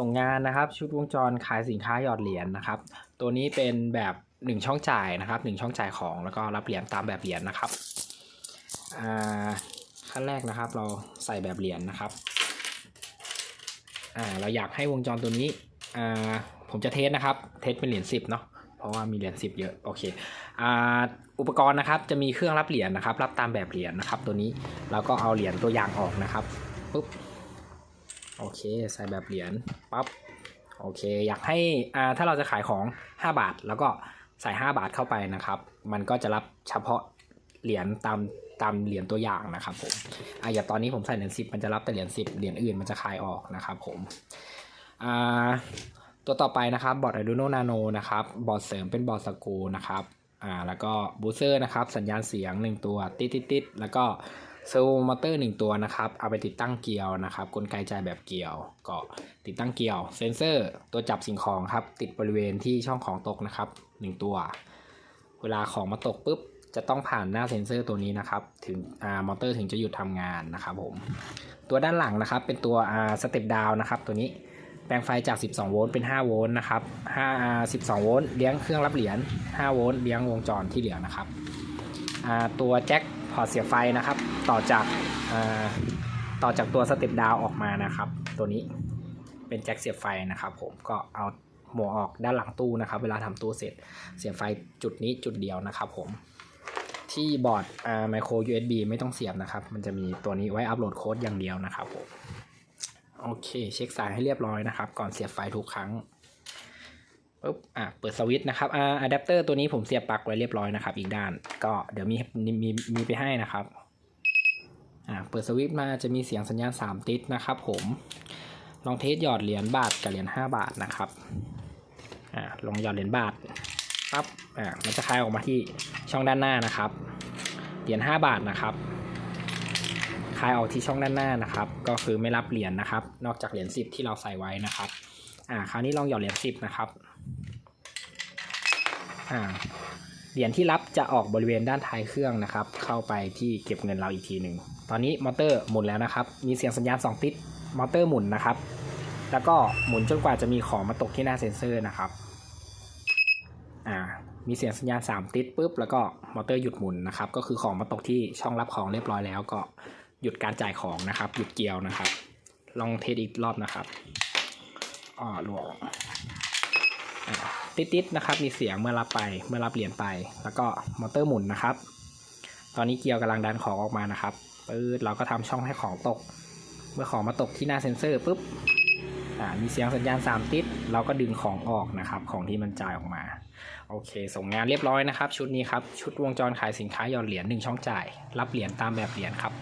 ส่งงานนะครับ ชุดวงจรขายสินค้าหยอดเหรียญนะครับ ตัวนี้เป็นแบบหนึ่งช่องจ่ายนะครับหนึ่งช่องจ่ายของแล้วก็รับเหรียญตามแบบเหรียญนะครับขั้นแรกนะครับ เราใส่แบบเหรียญนะครับเราอยากให้วงจรตัวนี้ผมจะเทสนะครับ เทสเป็นเหรียญสิบเนาะเพราะว่ามีเหรียญสิบเยอะโอเคอุปกรณ์นะครับจะมีเครื่องรับเหรียญนะครับ รับตามแบบเหรียญนะครับ ตัวนี้เราก็เอาเหรียญตัวอย่างออกนะครับปุ๊บ โอเค ใส่แบบเหรียญปั๊บโอเค อยากให้อ่าถ้าเราจะขายของ 5 บาท แล้วก็ใส่ 5 บาทเข้าไปนะครับ มันก็จะรับเฉพาะเหรียญตามตามเหรียญตัวอย่างนะครับผมอ่าอย่างตอนนี้ผมใส่เหรียญ10มันจะรับแต่เหรียญ10เหรียญอื่นมันจะคายออกนะครับผมอ่าตัวต่อไปนะครับบอร์ด Arduino Nano นะครับบอร์ดเสริมเป็นบอร์ดสกูนะครับอ่าแล้วก็บูสเซอร์นะครับสัญญาณเสียง 1 ตัวติดติดติดแล้วก็ เซลล์โมอเตอร์หนึ่งตัวนะครับ เอาไปติดตั้งเกลียวนะครับ กลไกจ่ายแบบเกลียวก็ติดตั้งเกลียว เซนเซอร์ตัวจับสิ่งของครับ ติดบริเวณที่ช่องของตกนะครับหนึ่งตัว เวลาของมาตกปุ๊บจะต้องผ่านหน้าเซนเซอร์ตัวนี้นะครับ ถึงอ่ามอเตอร์ถึงจะหยุดทำงานนะครับผม ตัวด้านหลังนะครับเป็นตัวอ่าสเต็ปดาวนะครับ ตัวนี้แปลงไฟจาก 12 โวลต์เป็น 5 โวลต์นะครับ5อ่า12 โวลต์เลี้ยงเครื่องรับเหรียญ 5 โวลต์เลี้ยงวงจรที่เหลือนะครับอ่าตัวแจ็ค พอร์ตเสียบไฟนะครับ ต่อจากต่อจากตัวสเต็ปดาวออกมานะครับ ตัวนี้เป็นแจ็คเสียบไฟนะครับผมก็เอาหมวกออกด้านหลังตู้นะครับ เวลาทำตู้เสร็จเสียบไฟจุดนี้จุดเดียวนะครับผมที่บอร์ดไมโคร USB ไม่ต้องเสียบนะครับ มันจะมีตัวนี้ไว้อัปโหลดโค้ดอย่างเดียวนะครับผมโอเค เช็คสายให้เรียบร้อยนะครับ ก่อนเสียบไฟทุกครั้ง ปุ๊บอะเปิดสวิตช์นะครับอ่าอะแดปเตอร์ตัวนี้ผมเสียบปลั๊กไว้เรียบร้อยนะครับ อีกด้าน ก็เดี๋ยวมีมีมีมีไปให้นะครับอ่าเปิดสวิตช์มาจะมีเสียงสัญญาณ 3 ติดนะครับ ผมลองเทสหยอดเหรียญบาทกับเหรียญ5บาทนะครับอ่าลองหยอดเหรียญบาทปั๊บอ่ามันจะคายออกมาที่ช่องด้านหน้านะครับเหรียญ5บาทนะครับคายออกที่ช่องด้านหน้านะครับ ก็คือไม่รับเหรียญนะครับ นอกจากเหรียญ10 ที่เราใส่ไว้นะครับ อ่าคราวนี้ลองหยอดเหรียญ10นะครับอ่าเหรียญที่รับจะออกบริเวณด้านท้ายเครื่องนะครับ เข้าไปที่เก็บเงินเราอีกทีหนึ่งตอนนี้มอเตอร์หมุนแล้วนะครับ มีเสียงสัญญาณ2ติดมอเตอร์หมุนนะครับ แล้วก็หมุนจนกว่าจะมีของมาตกที่หน้าเซ็นเซอร์นะครับอ่ามีเสียงสัญญาณ3ติดปุ๊บแล้วก็มอเตอร์หยุดหมุนนะครับ ก็คือของมาตกที่ช่องรับของเรียบร้อยแล้วก็หยุดการจ่ายของนะครับ หยุดเกียวนะครับ ลองเทสอีกรอบนะครับ อ่าลวงติดๆนะครับ มีเสียงเมื่อรับไปเมื่อรับเหรียญไป แล้วก็มอเตอร์หมุนนะครับ ตอนนี้เกียร์กำลังดันของออกมานะครับปื๊ดเราก็ทำช่องให้ของตก เมื่อของมาตกที่หน้าเซ็นเซอร์ปุ๊บอ่ามีเสียงสัญญาณ 3 ติด เราก็ดึงของออกนะครับ ของที่มันจ่ายออกมา โอเค ส่งงานเรียบร้อยนะครับ ชุดนี้ครับ ชุดวงจรขายสินค้าหยอดเหรียญหนึ่งช่องจ่าย รับเหรียญตามแบบเหรียญครับ